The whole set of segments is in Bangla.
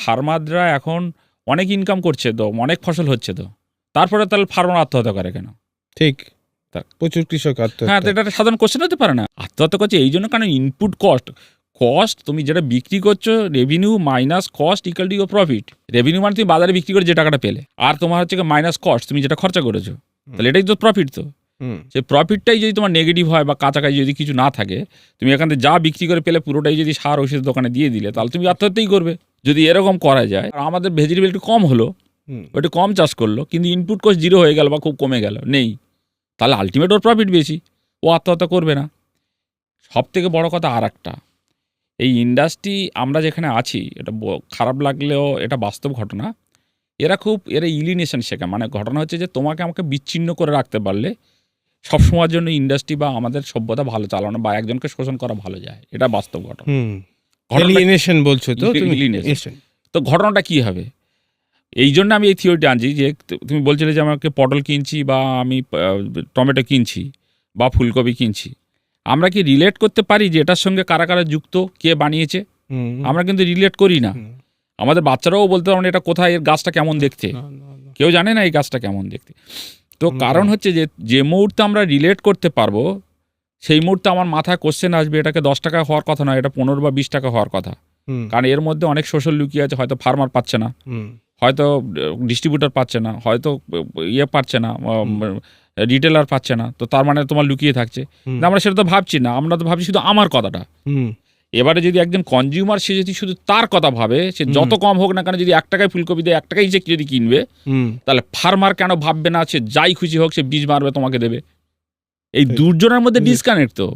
ফার্মাররা এখন অনেক ইনকাম করছে তো অনেক ফসল হচ্ছে তো। তারপরে তাহলে ফার্মার আত্মহত্যা করে কেন? ঠিক। প্রচুর কৃষক আত্মহত্যা। হ্যাঁ এটা সাধারণ কোশ্চেন হতে পারে না। আত্মহত্যা করছে এই জন্য কারণ ইনপুট কস্ট কস্ট তুমি যেটা বিক্রি করছ revenue minus cost equal to your profit revenue মানে তুমি বাজারে বিক্রি করে যে টাকাটা পেলে। আর তোমার হচ্ছে মাইনাস কস্ট তুমি যেটা খরচা করেছ। তাহলে এটাই তো প্রফিট তো। সেই প্রফিটটাই যদি তোমার নেগেটিভ হয় বা কাছাকাছি যদি কিছু না থাকে তুমি এখান থেকে যা বিক্রি করে পেলে পুরোটাই যদি সার ওষুধ দোকানে দিয়ে দিলে তাহলে তুমি আত্মহত্যাই করবে। যদি এরকম করা যায় আর আমাদের একটু কম হলো একটু কম চাষ করল কিন্তু ইনপুট কস্ট জিরো হয়ে গেল বা খুব কমে গেল নেই। তাহলে আলটিমেট ওর প্রফিট বেশি ও আত্মহত্যা করবে না। সব থেকে বড় কথা আর একটা এই ইন্ডাস্ট্রি আমরা যেখানে আছি এটা খারাপ লাগলেও এটা বাস্তব ঘটনা। এরা খুব এরা ইলিনেশন শেখে মানে ঘটনা হচ্ছে যে তোমাকে আমাকে বিচ্ছিন্ন করে রাখতে পারলে সবসময়ের জন্য ইন্ডাস্ট্রি বা আমাদের সভ্যতা ভালো চালানো বা একজনকে শোষণ করা ভালো যায় এটা বাস্তব ঘটনা। এলিয়েনেশন বলছো তো তুমি। তো ঘটনাটা কি হবে? এই জন্য আমি এই থিওরিটি আনছি যে তুমি বলছিলে যে আমাকে পটল কিনছি বা আমি টমেটো কিনছি বা ফুলকপি কিনছি। আমরা কি রিলেট করতে পারি যে এটার সঙ্গে কারা কারা যুক্ত কে বানিয়েছে? আমরা কিন্তু রিলেট করি না। আমাদের বাচ্চারাও বলতে পারবে এটা কোথায় এর গাছটা কেমন দেখতে। কেউ জানে না এই গাছটা কেমন দেখতে। তো কারণ হচ্ছে যে যে মুহূর্তে আমরা রিলেট করতে পারব সেই মুহূর্তে আমার মাথায় কোশ্চেন আসবে এটাকে দশ টাকা হওয়ার কথা নয় এটা পনেরো বা বিশ টাকা হওয়ার কথা। কারণ এর মধ্যে অনেক সোশ্যাল লুকিয়ে আছে হয়তো ফার্মার পাচ্ছে না হয়তো ডিস্ট্রিবিউটার পাচ্ছে না হয়তো ইয়ে পাচ্ছে না রিটেলার পাচ্ছে না তো তার মানে তোমার লুকিয়ে থাকছে। আমরা সেটা তো ভাবছি না আমরা তো ভাবছি শুধু আমার কথাটা। এবারে যদি একজন কনজিউমার সে যদি শুধু তার কথা ভাবে সে যত কম হোক না কেন যদি এক টাকায় ফুলকপি দেয় এক টাকাই সে যদি কিনবে তাহলে ফার্মার কেন ভাববে না সে যাই খুশি হোক সে বীজ মারবে তোমাকে দেবে। এই। দুজনের মধ্যে। ডিসকানেক্ট তো।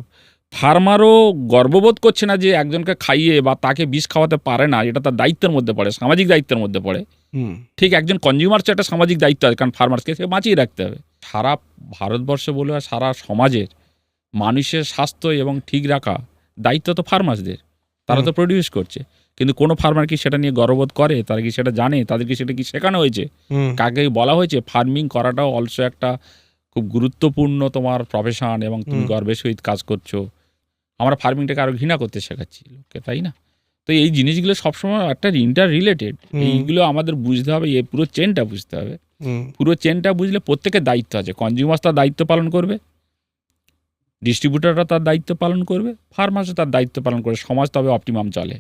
ফার্মারও গর্ববোধ করছে না যে একজনকে খাইয়ে বা তাকে বিষ খাওয়াতে পারে না এটা তার দায়িত্বের মধ্যে পড়ে সামাজিক দায়িত্বের মধ্যে পড়ে। হুম, ঠিক একজন কনজিউমার একটা সামাজিক দায়িত্ব আছে কারণ ফার্মার্সকে সে বাঁচিয়ে রাখতে হবে। সারা ভারতবর্ষে বলে আর সারা সমাজের মানুষের স্বাস্থ্য এবং ঠিক রাখা দায়িত্ব তো ফার্মার্সদের তারা তো প্রডিউস করছে। কিন্তু কোনো ফার্মার কি সেটা নিয়ে গর্ববোধ করে? তারা কি সেটা জানে? তাদেরকে সেটা কি শেখানো হয়েছে? কাকে বলা হয়েছে? ফার্মিং করাটাও অলসো একটা খুব গুরুত্বপূর্ণ তোমার প্রফেশন এবং তুমি গর্বের সহিত কাজ করছ। আমরা ফার্মিংটাকে আরও ঘৃণা করতে শেখাচ্ছি লোককে তাই না? তো এই জিনিসগুলো সবসময় একটা ইন্টার রিলেটেড এইগুলো আমাদের বুঝতে হবে এই পুরো চেনটা বুঝতে হবে। পুরো চেনটা বুঝলে প্রত্যেকের দায়িত্ব আছে। কনজিউমার তার দায়িত্ব পালন করবে ডিস্ট্রিবিউটাররা তার দায়িত্ব পালন করবে ফার্মার্সও তার দায়িত্ব পালন করে সমাজ তবে অপটিমাম চলে।